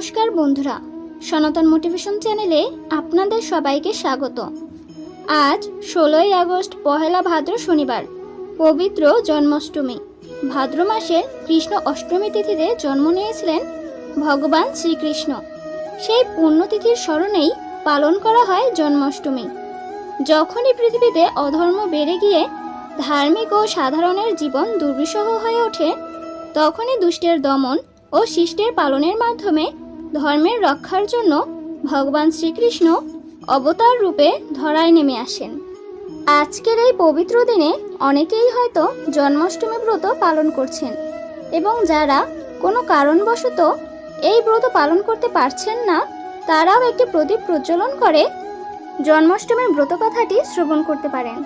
নমস্কার বন্ধুরা, সনাতন মোটিভেশন চ্যানেলে আপনাদের সবাইকে স্বাগত। আজ ষোলোই আগস্ট, পহেলা ভাদ্র শনিবার, পবিত্র জন্মাষ্টমী। ভাদ্র মাসের কৃষ্ণ অষ্টমী তিথিতে জন্ম নিয়েছিলেন ভগবান শ্রীকৃষ্ণ। সেই পুণ্যতিথির স্মরণেই পালন করা হয় জন্মাষ্টমী। যখনই পৃথিবীতে অধর্ম বেড়ে গিয়ে ধার্মিক ও সাধারণের জীবন দুর্বিষহ হয়ে ওঠে, তখনই দুষ্টের দমন ও শিষ্টের পালনের মাধ্যমে ধর্মের রক্ষার জন্য ভগবান শ্রীকৃষ্ণ অবতার রূপে ধরায় নেমে আসেন। আজকের এই পবিত্র দিনে অনেকেই হয়তো জন্মাষ্টমী ব্রত পালন করছেন এবং যারা কোনো কারণবশত এই ব্রত পালন করতে পারছেন না, তারাও একটি প্রদীপ প্রজ্বলন করে জন্মাষ্টমীর ব্রত কথাটি শ্রবণ করতে পারেন।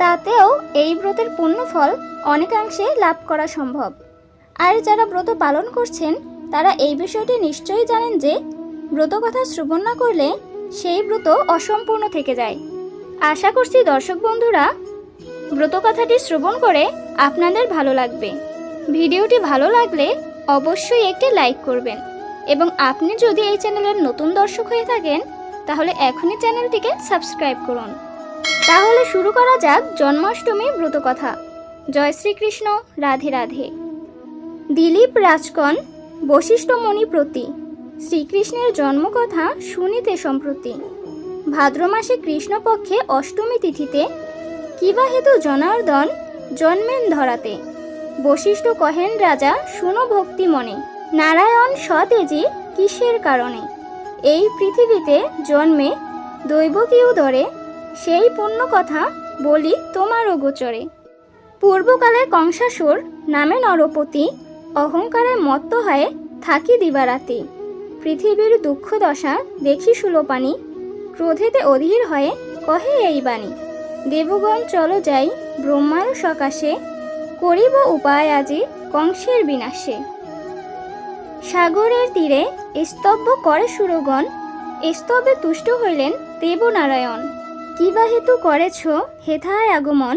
তাতেও এই ব্রতের পুণ্যফল অনেকাংশে লাভ করা সম্ভব। আর যারা ব্রত পালন করছেন তারা এই বিষয়টি নিশ্চয়ই জানেন যে ব্রত কথা শ্রবণ না করলে সেই ব্রত অসম্পূর্ণ থেকে যায়। আশা করছি দর্শক বন্ধুরা ব্রত কথাটি শ্রবণ করে আপনাদের ভালো লাগবে। ভিডিওটি ভালো লাগলে অবশ্যই একটি লাইক করবেন এবং আপনি যদি এই চ্যানেলের নতুন দর্শক হয়ে থাকেন, তাহলে এখনই চ্যানেলটিকে সাবস্ক্রাইব করুন। তাহলে শুরু করা যাক জন্মাষ্টমী ব্রত কথা জয় শ্রীকৃষ্ণ, রাধে রাধে। দিলীপ রাজকন বশিষ্ঠমণি প্রতি। শ্রীকৃষ্ণের জন্মকথা শুনিতে সম্প্রতি। ভাদ্র মাসে কৃষ্ণপক্ষে অষ্টমী তিথিতে কিবা হেতু জনার্দন জন্মেন ধরাতে। বশিষ্ঠ কহেন, রাজা, শুনো ভক্তি মনে। নারায়ণ সতেজি কিসের কারণে? এই পৃথিবীতে জন্মে দৈবকী উদরে সেই পুণ্য কথা বলি তোমারও গোচরে। পূর্বকালে কংসাসুর নামে নরপতি অহংকারে মত্ত হয়ে থাকি দিবারাতি পৃথিবীর দুঃখ দশা দেখি সুলোপানি, ক্রোধেতে অধীর হয়ে কহে এই বাণী, দেবগণ, চলো যাই ব্রহ্মার সকাশে, করিব উপায় আজি কংসের বিনাশে। সাগরের তীরে স্তব্য করে সুরগণ স্তবে তুষ্ট হইলেন দেবনারায়ণ। কিবা হেতু করেছ হেথায় আগমন?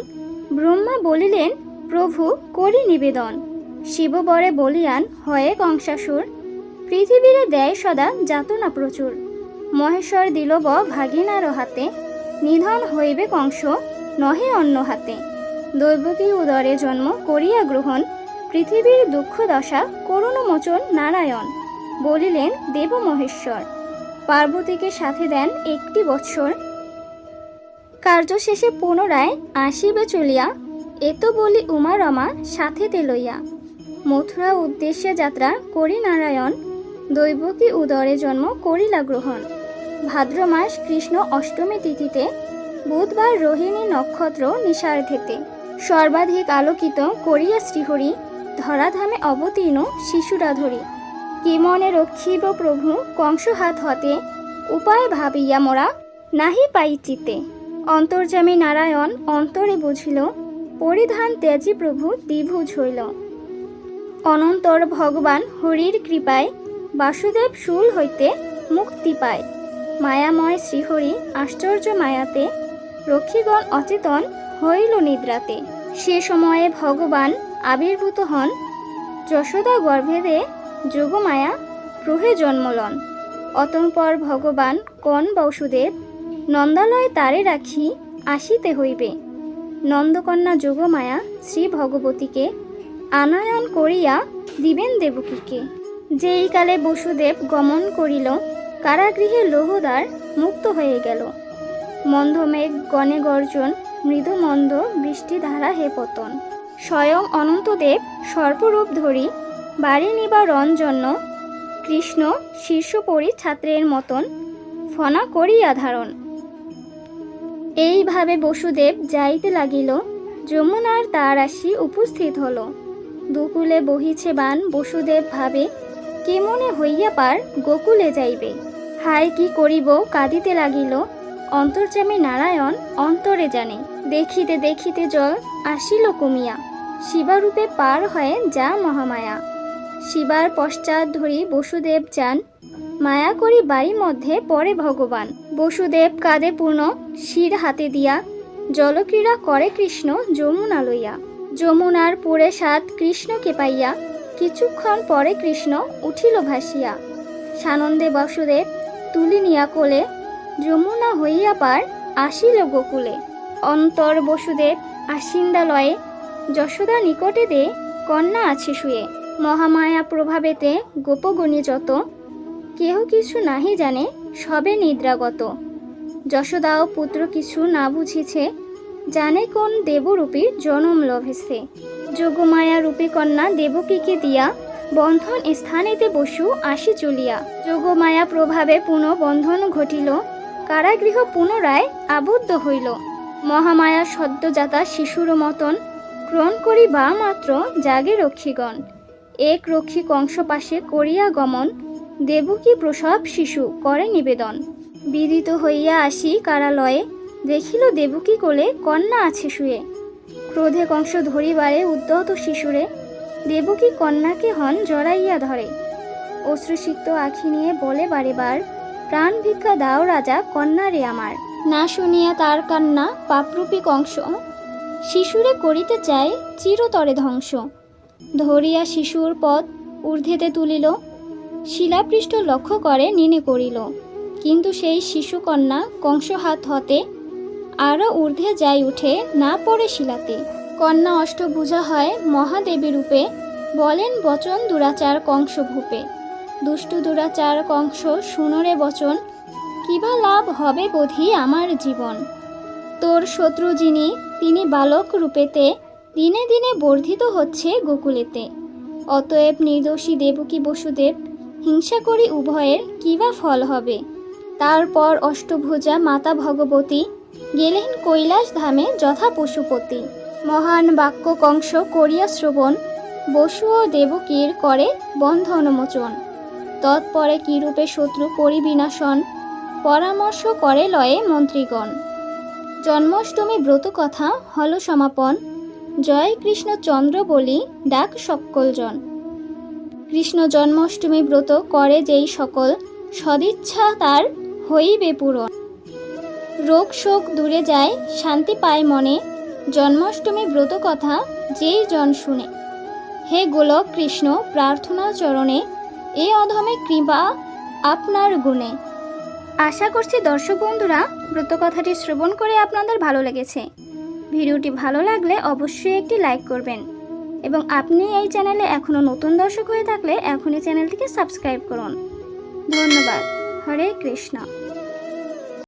ব্রহ্মা বলিলেন, প্রভু, করি নিবেদন। শিববরে বলিয়ান, হয়ে কংসাসুর। পৃথিবীরে দেয় সদা যাতনা প্রচুর। মহেশ্বর দিলব ভাগিনার হাতে। নিধন হইবে কংস, নহে অন্য হাতে। দৈবকী উদরে জন্ম করিয়া গ্রহণ। পৃথিবীর দুঃখ দশা করুণমোচন নারায়ণ। বলিলেন দেব মহেশ্বর। পার্বতীকে সাথে দেন একটি বৎসর। কার্য শেষে পুনরায় আসিবে চলিয়া, এত বলি উমা রমা সাথে লইয়া মথুরা উদ্দেশ্যে যাত্রা করি নারায়ণ। দৈবকী উদরে জন্ম করিলা গ্রহণ। ভাদ্র মাস কৃষ্ণ অষ্টমী তিথিতে বুধবার রোহিণী নক্ষত্র নিশার্ধেতে সর্বাধিক আলোকিত করিয়া শ্রীহরি ধরাধামে অবতীর্ণ শিশুরা ধরি কি মনে রক্ষিব প্রভু কংস হাত হতে উপায় ভাবিয়া মোরা নাহি পাই চিতে অন্তর্যামী নারায়ণ অন্তরে বুঝিল, পরিধান ত্যাজি প্রভু দ্বিভুজ হইল। অনন্তর ভগবান হরির কৃপায় বাসুদেব শুল হইতে মুক্তি পায়। মায়াময় শ্রীহরি আশ্চর্য মায়াতে রক্ষীগণ অচেতন হইল নিদ্রাতে। সে সময়ে ভগবান আবির্ভূত হন। যশোদা গর্ভেদে যোগমায়া প্রহে জন্মলন। অতঃপর ভগবান কন বসুদেব নন্দালয় তারে রাখি আসিতে হইবে। নন্দকন্যা যোগমায়া শ্রী ভগবতীকে আনয়ন করিয়া দিবেন দেবকীকে। যেই কালে বসুদেব গমন করিল, কারাগৃহে লোহদার মুক্ত হয়ে গেল। মন্ধমেঘ, গণে গর্জন মৃদু মন্দ বৃষ্টিধারা হে পতন। স্বয়ং অনন্তদেব সর্পরূপ ধরি, বাড়ি নিবার রঞ্জন্য কৃষ্ণ শীর্ষপরি ছাত্রের মতন ফনা করিয়া ধারণ। এইভাবে বসুদেব যাইতে লাগিল, যমুনার তার আসি উপস্থিত হলো। দুকুলে বহিছে বান বসুদেব ভাবে, কেমনে হইয়া পার গোকুলে যাইবে? হায় কি করিব, কাঁদিতে লাগিল। অন্তর্যামী নারায়ণ অন্তরে জানে। দেখিতে দেখিতে জল আসিল কমিয়া। শিবারূপে পার হয়ে যা মহামায়া। শিবার পশ্চাৎ ধরি বসুদেব যান। মায়া করি বাড়ি মধ্যে পরে ভগবান। বসুদেব কাঁদে পূর্ণ শির হাতে দিয়া। জলক্রীড়া করে কৃষ্ণ যমুনা লইয়া। যমুনার পুরে সাত কৃষ্ণকে পাইয়া কিছুক্ষণ পরে কৃষ্ণ উঠিল ভাসিয়া। সানন্দে বসুদেব তুলি নিয়া কোলে যমুনা হইয়া পার আসিল গোকুলে। অন্তর বসুদেব আসিন্দালয়ে যশোদা নিকটে দে কন্যা আছে শুয়ে। মহামায়া প্রভাবেতে গোপগণী যত, কেহ কিছু নাহি জানে সবে নিদ্রাগত। যশোদাও পুত্র কিছু না বুঝিছে জানে কোন দেবরূপী জনম লভেছে যোগমায়া রূপী কন্যা দেবকীকে দিয়া বন্ধন স্থানেতে বসু আসি চলিয়া। যোগমায়া প্রভাবে পুনঃ বন্ধন ঘটিল, কারাগৃহ পুনরায় আবদ্ধ হইল। মহামায়া সদ্যজাতা শিশুর মতন ক্রণ করি বা মাত্র জাগে রক্ষীগণ। এক রক্ষী কংস পাশে করিয়া গমন, দেবকী প্রসব শিশু করে নিবেদন। বিদিত হইয়া আসি কারালয়ে দেখিল দেবকী কোলে কন্যা আছে শুয়ে। ক্রোধে কংস ধরিবারে উদ্যত শিশুরে, দেবকী কন্যাকে হন জড়াইয়া ধরে। অশ্রুসিক্ত আখি নিয়ে বলে বারে বার প্রাণ ভিক্ষা দাও রাজা, কন্যা রে আমার না শুনিয়া তার কান্না পাপরূপী কংস, শিশুরে করিতে চায় চিরতরে ধ্বংস ধরিয়া শিশুর পথ ঊর্ধ্বেতে তুলিল, শিলাপৃষ্ঠ লক্ষ্য করে নিনে করিল। কিন্তু সেই শিশুকন্যা কংস হাত হতে আরও ঊর্ধ্বে যাই উঠে না পড়ে শিলাতে। কন্যা অষ্টভুজা হয় মহাদেবী রূপে, বলেন বচন দুরাচার কংস ভূপে। দুষ্টু দুরাচার কংস শুনরে বচন, কিবা লাভ হবে বোধি আমার জীবন? তোর শত্রু যিনি, তিনি বালক রূপেতে, দিনে দিনে বর্ধিত হচ্ছে গোকুলেতে। অতএব নির্দোষী দেবকী বসুদেব, হিংসা করি উভয়ের কিবা ফল হবে? তারপর অষ্টভুজা মাতা ভগবতী গেলেন কৈলাস ধামে যথা পশুপতি। মহান বাক্য কংস করিয়া শ্রবণ, বসু ও দেবকীর করে বন্ধনমোচন তৎপরে কিরূপে শত্রু পরিবিনাশন পরামর্শ করে লয়ে মন্ত্রীগণ। জন্মাষ্টমী ব্রত কথা হল সমাপন, জয় কৃষ্ণ চন্দ্র বলি ডাক সকলজন। কৃষ্ণ জন্মাষ্টমী ব্রত করে যেই সকল, সদিচ্ছা তার হইবে পূরণ। রোগ শোক দূরে যায়, শান্তি পায় মনে। জন্মাষ্টমী ব্রত কথা যেই জন শুনে। হে গোলক কৃষ্ণ প্রার্থনা চরণে এ অধমে কৃপা আপনার গুণে। আশা করছি দর্শক বন্ধুরা, ব্রত কথাটি শ্রবণ করে আপনাদের ভালো লেগেছে। ভিডিওটি ভালো লাগলে অবশ্যই একটি লাইক করবেন। এবং আপনি এই চ্যানেলে এখনও নতুন দর্শক হয়ে থাকলে এখনই চ্যানেলটিকে সাবস্ক্রাইব করুন। ধন্যবাদ। হরে কৃষ্ণ।